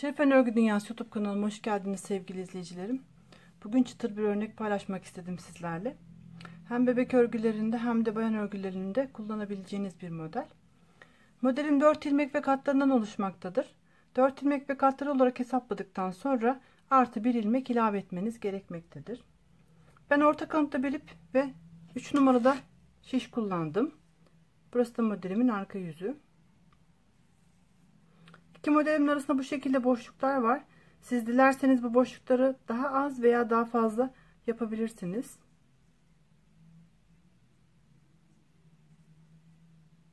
Şerifen Örgü Dünyası YouTube kanalıma hoş geldiniz sevgili izleyicilerim. Bugün çıtır bir örnek paylaşmak istedim sizlerle. Hem bebek örgülerinde hem de bayan örgülerinde kullanabileceğiniz bir model. Modelim 4 ilmek ve katlarından oluşmaktadır. 4 ilmek ve katları olarak hesapladıktan sonra artı 1 ilmek ilave etmeniz gerekmektedir. Ben orta kanıtta belip ve 3 numarada şiş kullandım. Burası da modelimin arka yüzü. İki modelimin arasında bu şekilde boşluklar var. Siz dilerseniz bu boşlukları daha az veya daha fazla yapabilirsiniz.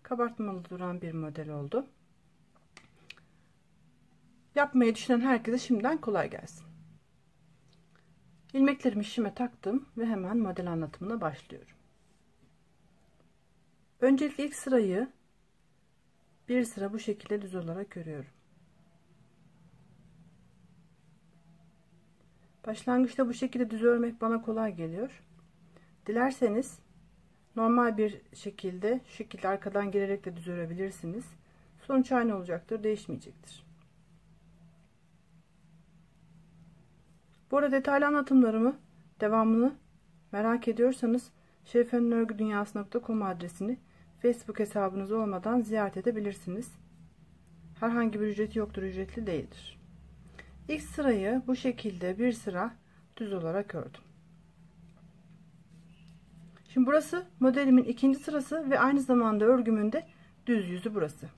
Kabartmalı duran bir model oldu. Yapmayı düşünen herkese şimdiden kolay gelsin. İlmeklerimi şişime taktım ve hemen model anlatımına başlıyorum. Öncelikle ilk sırayı bir sıra bu şekilde düz olarak örüyorum. Başlangıçta bu şekilde düz örmek bana kolay geliyor. Dilerseniz normal bir şekilde şu şekilde arkadan girerek de düz örebilirsiniz. Sonuç aynı olacaktır, değişmeyecektir. Bu arada detaylı anlatımlarımı, devamını merak ediyorsanız şerifenörgüdünyası.com adresini Facebook hesabınız olmadan ziyaret edebilirsiniz. Herhangi bir ücreti yoktur, ücretli değildir. İlk sırayı bu şekilde bir sıra düz olarak ördüm. Şimdi burası modelimin ikinci sırası ve aynı zamanda örgümün de düz yüzü burası.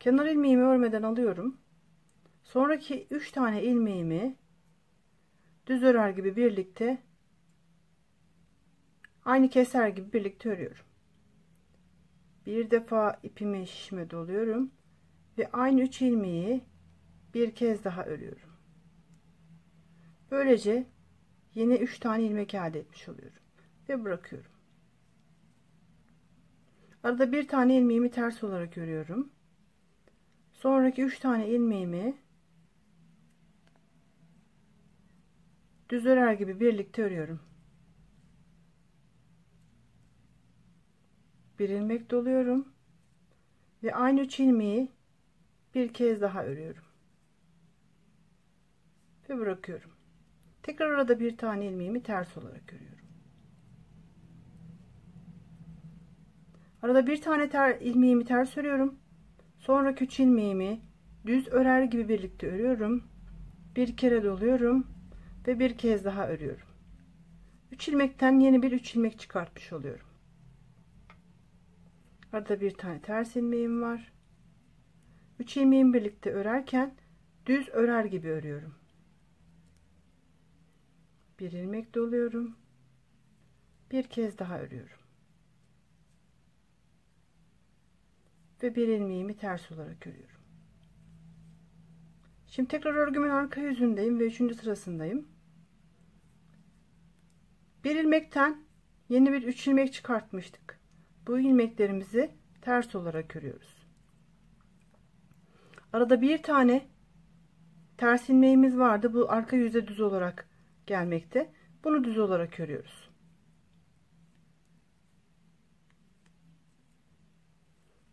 Kenar ilmeğimi örmeden alıyorum. Sonraki 3 tane ilmeğimi düz örer gibi birlikte aynı keser gibi birlikte örüyorum. Bir defa ipimi şişime doluyorum ve aynı 3 ilmeği bir kez daha örüyorum. Böylece yine 3 tane ilmek elde etmiş oluyorum ve bırakıyorum. Arada bir tane ilmeğimi ters olarak örüyorum. Sonraki 3 tane ilmeğimi düz örer gibi birlikte örüyorum. Bir ilmek doluyorum ve aynı 3 ilmeği bir kez daha örüyorum ve bırakıyorum. Tekrar arada bir tane ilmeğimi ters olarak örüyorum. Arada bir tane ter, ilmeğimi ters örüyorum. Sonra küçük ilmeğimi düz örer gibi birlikte örüyorum. Bir kere doluyorum ve bir kez daha örüyorum. 3 ilmekten yeni bir 3 ilmek çıkartmış oluyorum. Arada bir tane ters ilmeğim var. 3 ilmeğimi birlikte örerken düz örer gibi örüyorum bir ilmek doluyorum. Bir kez daha örüyorum. Ve bir ilmeğimi ters olarak örüyorum. Şimdi tekrar örgümün arka yüzündeyim ve üçüncü sırasındayım. Bir ilmekten yeni bir üç ilmek çıkartmıştık. Bu ilmeklerimizi ters olarak örüyoruz. Arada bir tane ters ilmeğimiz vardı. Bu arka yüze düz olarak gelmekte. Bunu düz olarak örüyoruz.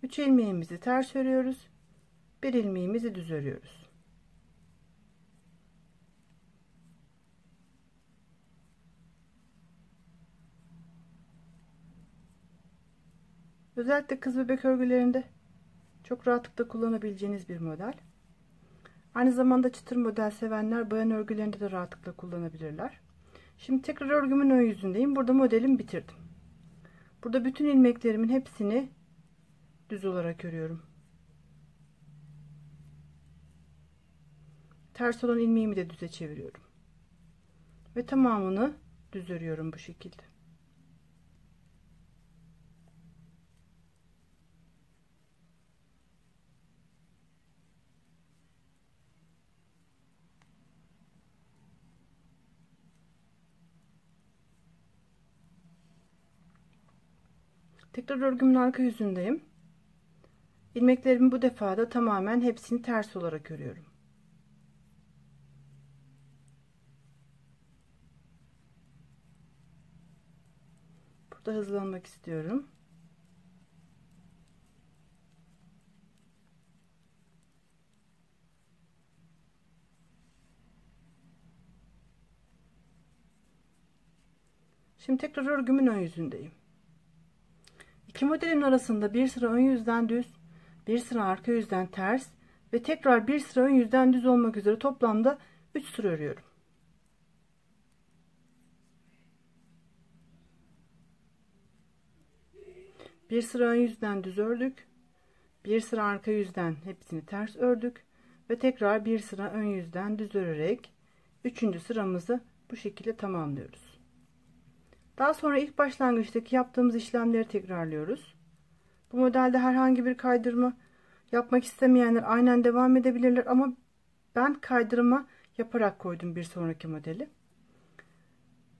Üç ilmeğimizi ters örüyoruz. Bir ilmeğimizi düz örüyoruz. Özellikle kız bebek örgülerinde çok rahatlıkla kullanabileceğiniz bir model. Aynı zamanda çıtır model sevenler bayan örgülerinde de rahatlıkla kullanabilirler. Şimdi tekrar örgümün ön yüzündeyim. Burada modelimi bitirdim. Burada bütün ilmeklerimin hepsini düz olarak örüyorum. Ters olan ilmeğimi de düze çeviriyorum. Ve tamamını düz örüyorum bu şekilde. Tekrar örgümün arka yüzündeyim. İlmeklerimi bu defa da tamamen hepsini ters olarak örüyorum. Burada hızlanmak istiyorum. Şimdi tekrar örgümün ön yüzündeyim. İki modelin arasında bir sıra ön yüzden düz, bir sıra arka yüzden ters ve tekrar bir sıra ön yüzden düz olmak üzere toplamda 3 sıra örüyorum. Bir sıra ön yüzden düz ördük. Bir sıra arka yüzden hepsini ters ördük ve tekrar bir sıra ön yüzden düz örerek üçüncü sıramızı bu şekilde tamamlıyoruz. Daha sonra ilk başlangıçtaki yaptığımız işlemleri tekrarlıyoruz. Bu modelde herhangi bir kaydırma yapmak istemeyenler aynen devam edebilirler ama ben kaydırma yaparak koydum bir sonraki modeli.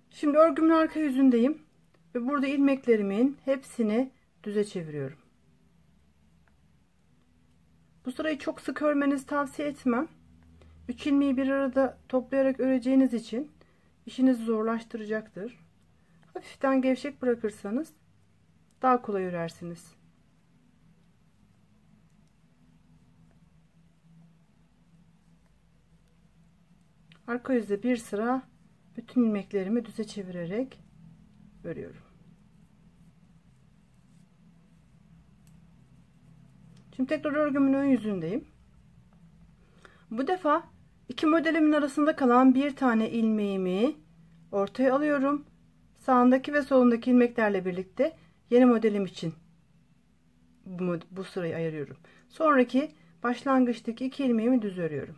Şimdi örgümün arka yüzündeyim ve burada ilmeklerimin hepsini düze çeviriyorum. Bu sırayı çok sık örmenizi tavsiye etmem. 3 ilmeği bir arada toplayarak öreceğiniz için işinizi zorlaştıracaktır. Hafiften gevşek bırakırsanız daha kolay örersiniz. Arka yüzde bir sıra bütün ilmeklerimi düze çevirerek örüyorum. Şimdi tekrar örgümün ön yüzündeyim. Bu defa iki modelimin arasında kalan bir tane ilmeğimi ortaya alıyorum. Sağındaki ve solundaki ilmeklerle birlikte yeni modelim için bu, sırayı ayırıyorum. Sonraki başlangıçtaki iki ilmeğimi düz örüyorum.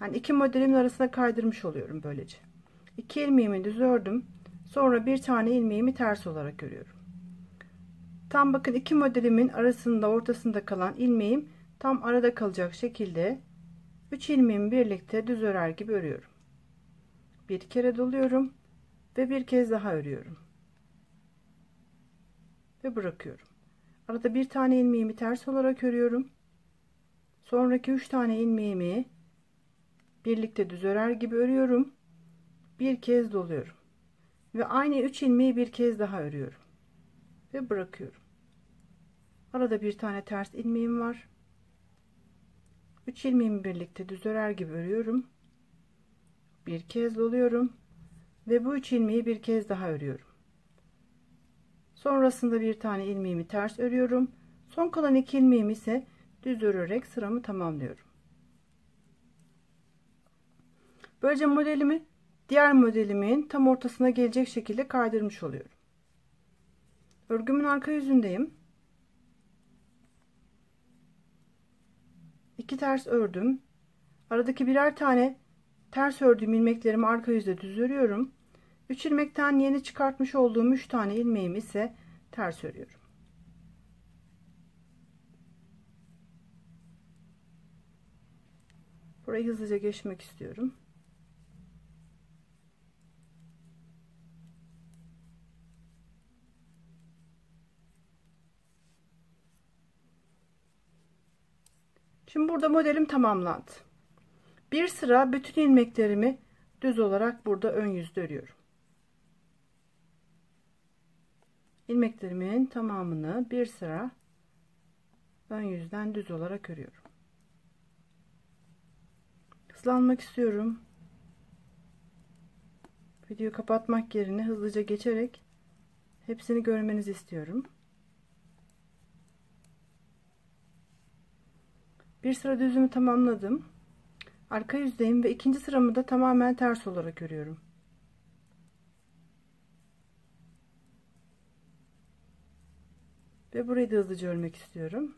Yani iki modelimin arasına kaydırmış oluyorum böylece. İki ilmeğimi düz ördüm. Sonra bir tane ilmeğimi ters olarak örüyorum. Tam bakın iki modelimin arasında ortasında kalan ilmeğim tam arada kalacak şekilde 3 ilmeğimi birlikte düz örer gibi örüyorum. Bir kere doluyorum ve bir kez daha örüyorum. Ve bırakıyorum. Arada bir tane ilmeğimi ters olarak örüyorum. Sonraki 3 tane ilmeğimi birlikte düz örer gibi örüyorum. Bir kez doluyorum. Ve aynı 3 ilmeği bir kez daha örüyorum. Ve bırakıyorum. Arada bir tane ters ilmeğim var. 3 ilmeğimi birlikte düz örer gibi örüyorum. Bir kez doluyorum. Ve bu 3 ilmeği bir kez daha örüyorum. Sonrasında bir tane ilmeğimi ters örüyorum. Son kalan iki ilmeğimi ise düz örerek sıramı tamamlıyorum. Böylece modelimi diğer modelimin tam ortasına gelecek şekilde kaydırmış oluyorum. Örgümün arka yüzündeyim. İki ters ördüm. Aradaki birer tane ters ördüğüm ilmeklerimi arka yüzde düz örüyorum. 3 ilmekten yeni çıkartmış olduğum 3 tane ilmeğimi ise ters örüyorum. Burayı hızlıca geçmek istiyorum. Şimdi burada modelim tamamlandı. Bir sıra bütün ilmeklerimi düz olarak burada ön yüzde örüyorum. İlmeklerimin tamamını bir sıra ön yüzden düz olarak örüyorum. Hızlanmak istiyorum. Videoyu kapatmak yerine hızlıca geçerek hepsini görmenizi istiyorum. Bir sıra düzümü tamamladım. Arka yüzdeyim ve ikinci sıramı da tamamen ters olarak örüyorum. Ve burayı da hızlıca örmek istiyorum.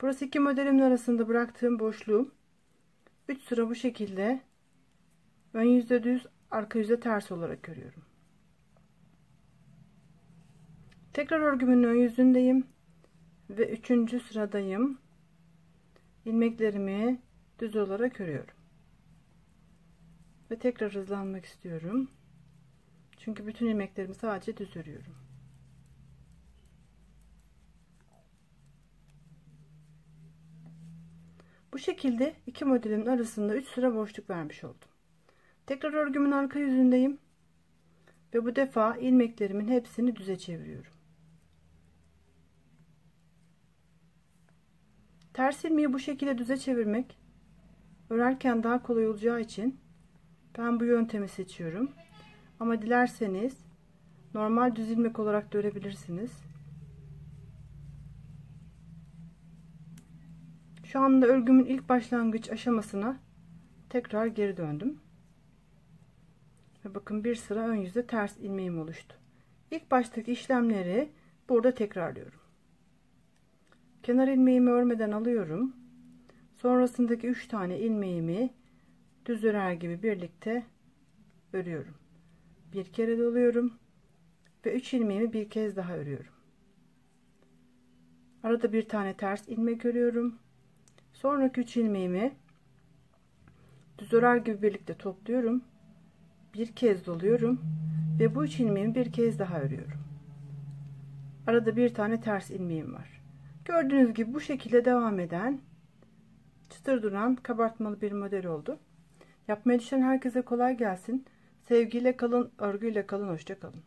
Burası iki modelimin arasında bıraktığım boşluğum. 3 sıra bu şekilde ön yüzde düz arka yüzde ters olarak örüyorum. Tekrar örgümün ön yüzündeyim ve üçüncü sıradayım. ilmeklerimi düz olarak örüyorum. Ve tekrar hızlanmak istiyorum. Çünkü bütün ilmeklerimi sadece düz örüyorum. Bu şekilde iki modelimin arasında 3 sıra boşluk vermiş oldum. Tekrar örgümün arka yüzündeyim. Ve bu defa ilmeklerimin hepsini düze çeviriyorum. Ters ilmeği bu şekilde düze çevirmek örerken daha kolay olacağı için ben bu yöntemi seçiyorum. Ama dilerseniz normal düz ilmek olarak da örebilirsiniz. Şu anda örgümün ilk başlangıç aşamasına tekrar geri döndüm. Ve bakın bir sıra ön yüzde ters ilmeğim oluştu. İlk baştaki işlemleri burada tekrarlıyorum. Kenar ilmeğimi örmeden alıyorum. Sonrasındaki 3 tane ilmeğimi düz örer gibi birlikte örüyorum. Bir kere doluyorum ve 3 ilmeğimi bir kez daha örüyorum. Arada bir tane ters ilmek örüyorum. Sonraki 3 ilmeğimi düz örer gibi birlikte topluyorum. Bir kez doluyorum ve bu 3 ilmeğimi bir kez daha örüyorum. Arada bir tane ters ilmeğim var. Gördüğünüz gibi bu şekilde devam eden çıtır duran kabartmalı bir model oldu. Yapmaya düşünen herkese kolay gelsin. Sevgiyle kalın, örgüyle kalın, hoşça kalın.